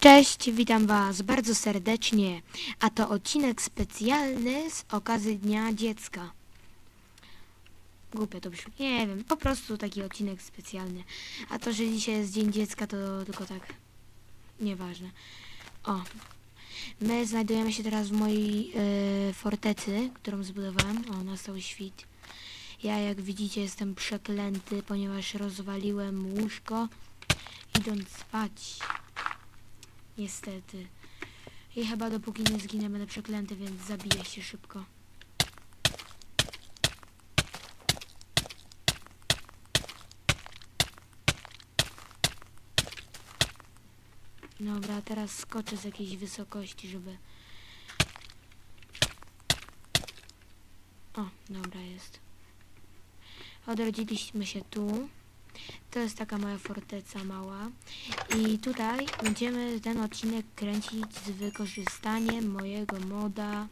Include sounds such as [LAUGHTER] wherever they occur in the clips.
Cześć, witam Was bardzo serdecznie, a to odcinek specjalny z okazji Dnia Dziecka. Głupio to brzmi, nie wiem, po prostu taki odcinek specjalny. A to, że dzisiaj jest Dzień Dziecka, to tylko tak, nieważne. O, my znajdujemy się teraz w mojej e, fortecy, którą zbudowałem. O, nastał świt. Ja, jak widzicie, jestem przeklęty, ponieważ rozwaliłem łóżko idąc spać. Niestety. I chyba dopóki nie zginę będę przeklęty, więc zabiję się szybko. Dobra, teraz skoczę z jakiejś wysokości, żeby... O, dobra jest. Odrodziliśmy się tu. To jest taka moja forteca mała. I tutaj będziemy ten odcinek kręcić z wykorzystaniem mojego moda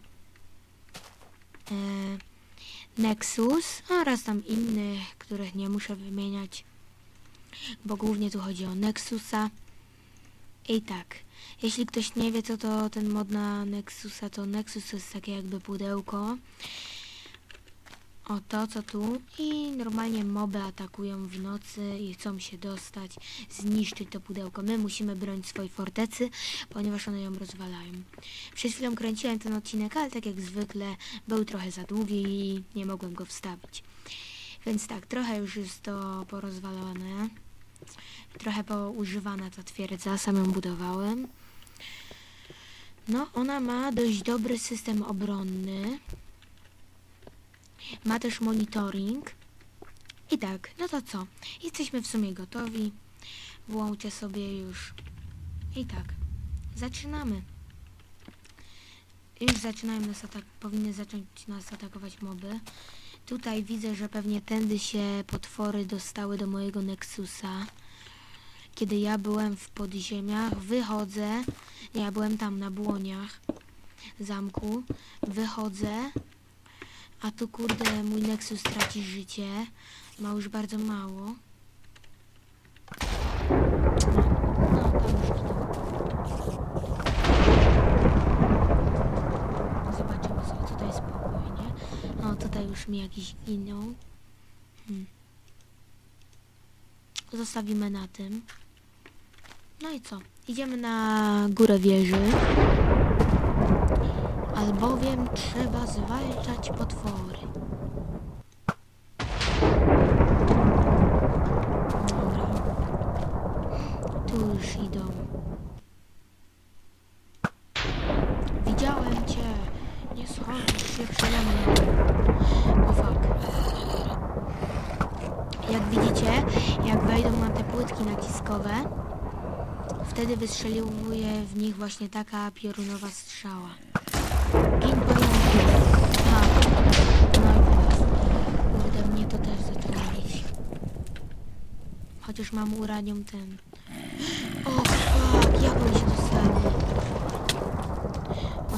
e, Nexus oraz tam innych, których nie muszę wymieniać, bo głównie tu chodzi o Nexusa. I tak, jeśli ktoś nie wie co to ten mod na Nexusa, to Nexus to jest takie jakby pudełko. O to co tu i normalnie moby atakują w nocy i chcą się dostać, zniszczyć to pudełko. My musimy bronić swojej fortecy, ponieważ one ją rozwalają. Przed chwilą kręciłem ten odcinek, ale tak jak zwykle był trochę za długi i nie mogłem go wstawić. Więc tak, trochę już jest to porozwalone. Trochę poużywana ta twierdza, sam ją budowałem. No, ona ma dość dobry system obronny. Ma też monitoring. I tak, no to co? Jesteśmy w sumie gotowi. Włączę sobie już. I tak, zaczynamy. Już zaczynają nas atak powinny zacząć nas atakować moby. Tutaj widzę, że pewnie tędy się potwory dostały do mojego Nexusa. Kiedy ja byłem w podziemiach, wychodzę. Nie, ja byłem tam na błoniach zamku. Wychodzę. A tu kurde mój Nexus traci życie. Ma już bardzo mało. No, już mi jakiś ginął. Hmm. Zostawimy na tym. No i co? Idziemy na górę wieży. Albowiem trzeba zwalczać potwory. Dobra. Tu już idą. Widziałem cię. Nie schodzisz się przede mną. O fuck. Jak widzicie, jak wejdą na te płytki naciskowe, wtedy wystrzeliwuje w nich właśnie taka piorunowa strzała. Chociaż mam uranium ten. O fuck, jak oni się dostali? O.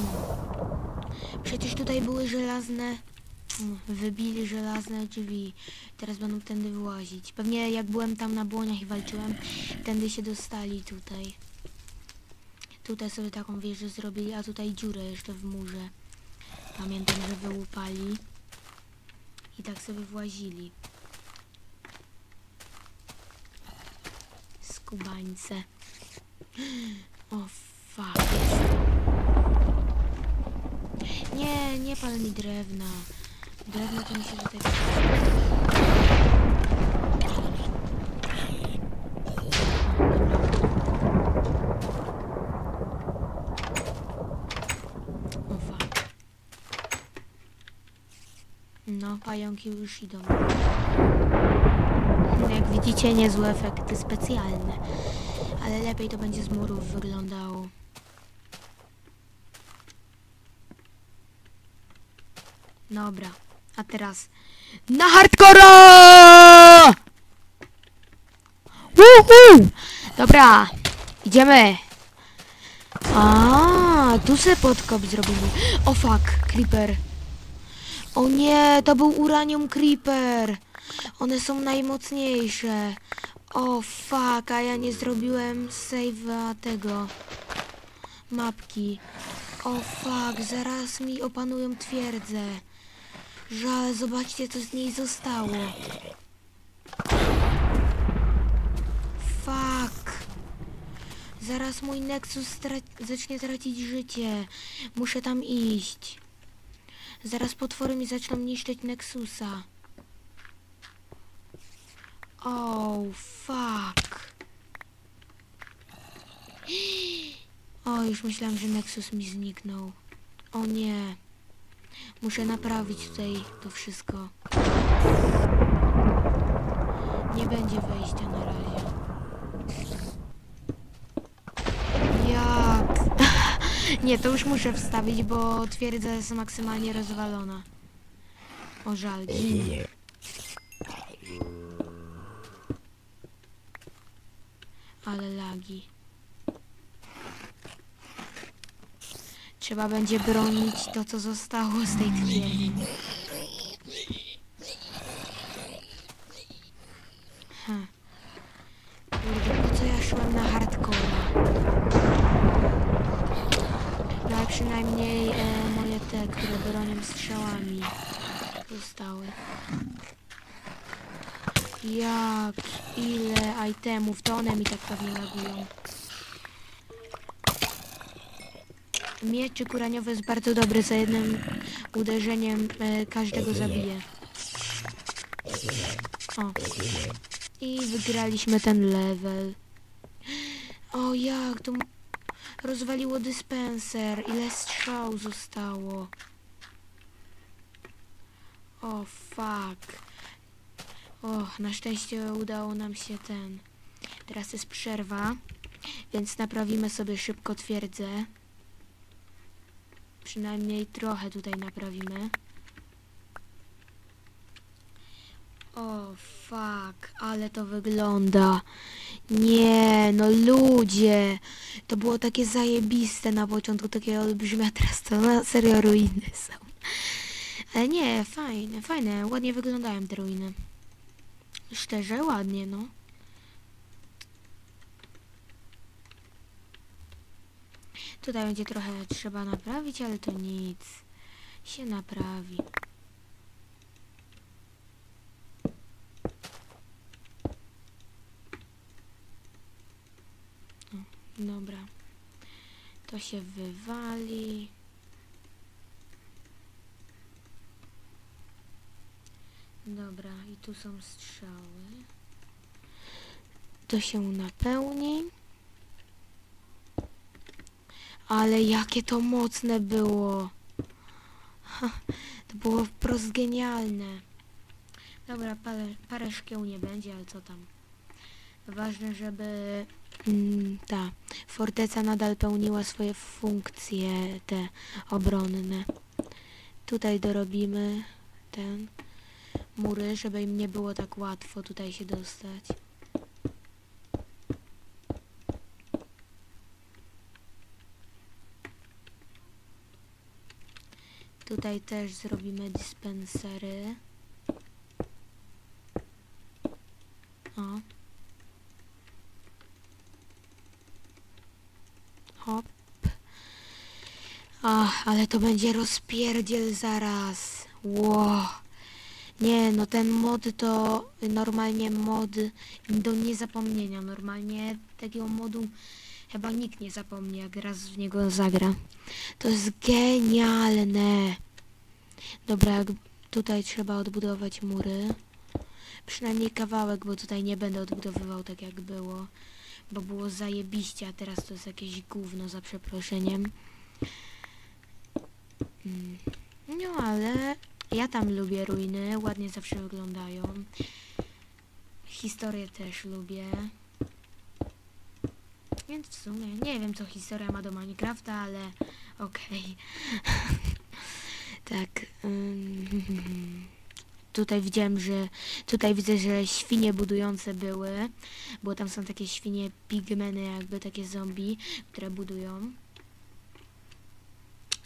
Przecież tutaj były żelazne... Mm, Wybili żelazne drzwi. Teraz będą tędy włazić. Pewnie jak byłem tam na błoniach i walczyłem, tędy się dostali tutaj. Tutaj sobie taką wieżę zrobili, a tutaj dziurę jeszcze w murze. Pamiętam, że wyłupali. I tak sobie włazili. Skubańce. [GASPS] O fuck. Nie, nie pal mi drewna. Drewno to mi się tutaj... O fuck. No, pająki już idą. Jak widzicie, niezłe efekty specjalne. Ale lepiej to będzie z murów wyglądało. Dobra, a teraz na hardcore! Woohoo! Dobra, idziemy. A, tu se podkop zrobimy. O fuck, creeper. O nie, to był uranium creeper. One są najmocniejsze. O fuck, a ja nie zrobiłem save'a tego mapki. O fuck, zaraz mi opanują twierdzę. Żal, zobaczcie co z niej zostało. Fuck. Zaraz mój Nexus stra- zacznie tracić życie. Muszę tam iść. Zaraz potwory mi zaczną niszczyć Nexusa. Oh, fuck. O, już myślałam, że Nexus mi zniknął. O nie. Muszę naprawić tutaj to wszystko. Nie będzie wejścia na razie. Jak? Nie, to już muszę wstawić, bo twierdza jest maksymalnie rozwalona. O żal. Ale lagi. Trzeba będzie bronić to, co zostało z tej twierdzy. Hm. Kurde, po co ja szłem na hardcora? No ale przynajmniej e, moje te, które bronią strzałami zostały. Jak? Ile itemów? To one mi tak pewnie lagują. Mieczyk uraniowy jest bardzo dobry, za jednym uderzeniem e, każdego zabije. O. I wygraliśmy ten level. O jak to rozwaliło dyspenser. Ile strzał zostało. O fuck. O, na szczęście udało nam się ten. Teraz jest przerwa, więc naprawimy sobie szybko twierdzę. Przynajmniej trochę tutaj naprawimy. O fuck, ale to wygląda. Nie, no ludzie. To było takie zajebiste na początku, takie olbrzymie, a teraz to na serio ruiny są. Ale nie, fajne, fajne, ładnie wyglądają te ruiny. Szczerze, ładnie, no. Tutaj będzie trochę trzeba naprawić, ale to nic. Się naprawi. O, dobra. To się wywali. Dobra, i tu są strzały. To się napełni. Ale jakie to mocne było. Ha, to było wprost genialne. Dobra, parę, parę szkieł nie będzie, ale co tam. Ważne, żeby mm, ta forteca nadal pełniła swoje funkcje te obronne. Tutaj dorobimy ten mury, żeby im nie było tak łatwo tutaj się dostać. Tutaj też zrobimy dispensery. O. Hop. Ach, ale to będzie rozpierdziel zaraz. Ło. Nie, no ten mod to normalnie mod do niezapomnienia. Normalnie takiego modu chyba nikt nie zapomni, jak raz w niego zagra. To jest genialne. Dobra, tutaj trzeba odbudować mury. Przynajmniej kawałek, bo tutaj nie będę odbudowywał tak jak było. Bo było zajebiście, a teraz to jest jakieś gówno za przeproszeniem. Mm. No ale ja tam lubię ruiny, ładnie zawsze wyglądają. Historię też lubię. Więc w sumie nie wiem co historia ma do Minecrafta, ale okej. [LAUGHS] tak. ym, [LAUGHS] tutaj widziałem, że tutaj widzę, że świnie budujące były, bo tam są takie świnie pigmeny, jakby takie zombie, które budują.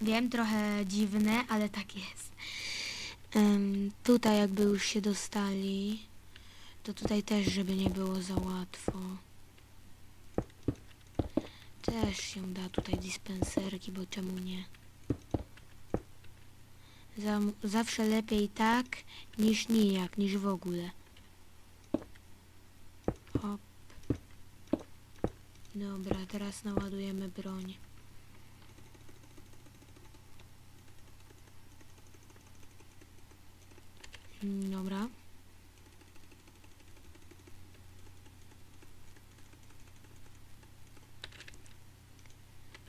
Wiem, trochę dziwne, ale tak jest. Em, tutaj jakby już się dostali, To tutaj też, żeby nie było za łatwo. Też się da tutaj dispenserki, bo czemu nie? Zawsze lepiej tak niż nijak, niż w ogóle. Hop. Dobra, teraz naładujemy broń. Mm, Dobra.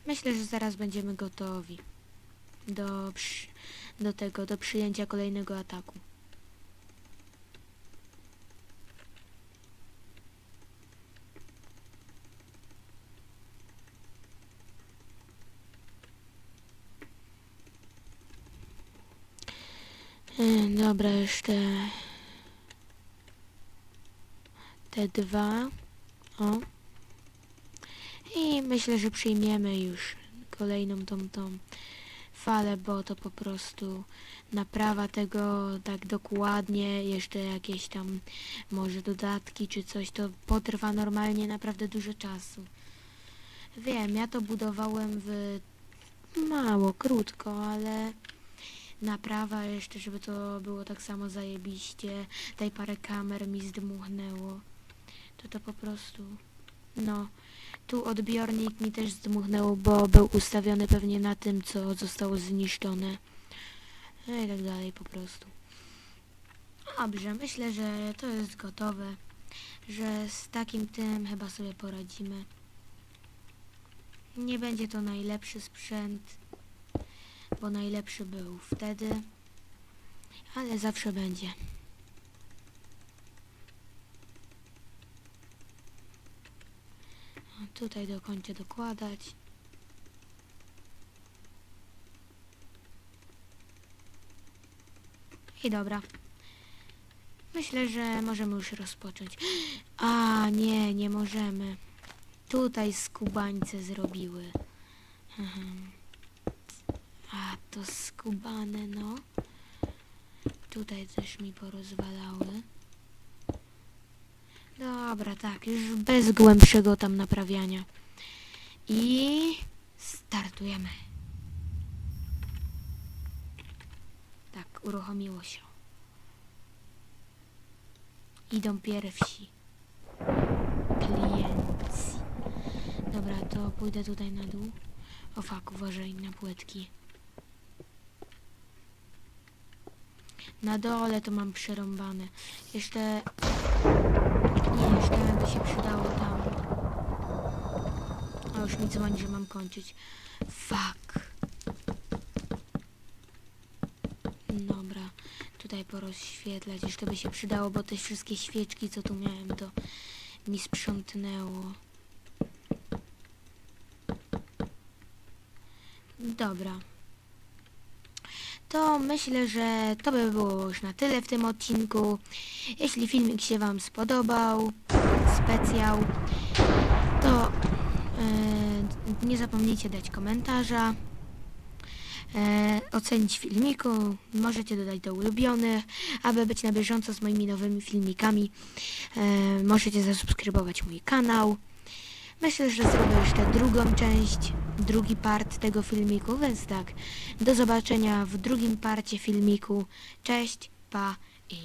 Myślę, że zaraz będziemy gotowi do, do tego, do przyjęcia kolejnego ataku. E, Dobra, jeszcze te dwa. O. I myślę, że przyjmiemy już kolejną tą, tą falę, bo to po prostu naprawa tego tak dokładnie, jeszcze jakieś tam może dodatki czy coś, to potrwa normalnie naprawdę dużo czasu. Wiem, ja to budowałem w mało, krótko, ale naprawa jeszcze, żeby to było tak samo zajebiście, tutaj parę kamer mi zdmuchnęło, to to po prostu, no, tu odbiornik mi też zdmuchnęło, bo był ustawiony pewnie na tym, co zostało zniszczone. No i tak dalej po prostu. Dobrze, myślę, że to jest gotowe, że z takim tym chyba sobie poradzimy. Nie będzie to najlepszy sprzęt, bo najlepszy był wtedy, ale zawsze będzie. O, Tutaj dokończę dokładać. I dobra. Myślę, że możemy już rozpocząć. [GASPS] A, nie, nie możemy. Tutaj skubańce zrobiły. A, to skubane, no. Tutaj też mi porozwalały. Dobra, tak, już bez głębszego tam naprawiania. I startujemy. Tak, uruchomiło się. Idą pierwsi klienci. Dobra, to pójdę tutaj na dół. O fuck, uważaj na płetki. Na dole to mam przerąbane. Jeszcze... Jeszcze by się przydało tam. A już mi dzwoni, że mam kończyć. Fuck. Dobra, tutaj porozświetlać. Jeszcze by się przydało, bo te wszystkie świeczki, co tu miałem, to mi sprzątnęło. Dobra. To myślę, że to by było już na tyle w tym odcinku. Jeśli filmik się Wam spodobał, specjał, to e, nie zapomnijcie dać komentarza, e, ocenić filmiku, możecie dodać do ulubionych, aby być na bieżąco z moimi nowymi filmikami. E, możecie zasubskrybować mój kanał. Myślę, że zrobię jeszcze drugą część, drugi part tego filmiku, więc tak, do zobaczenia w drugim parcie filmiku. Cześć, pa i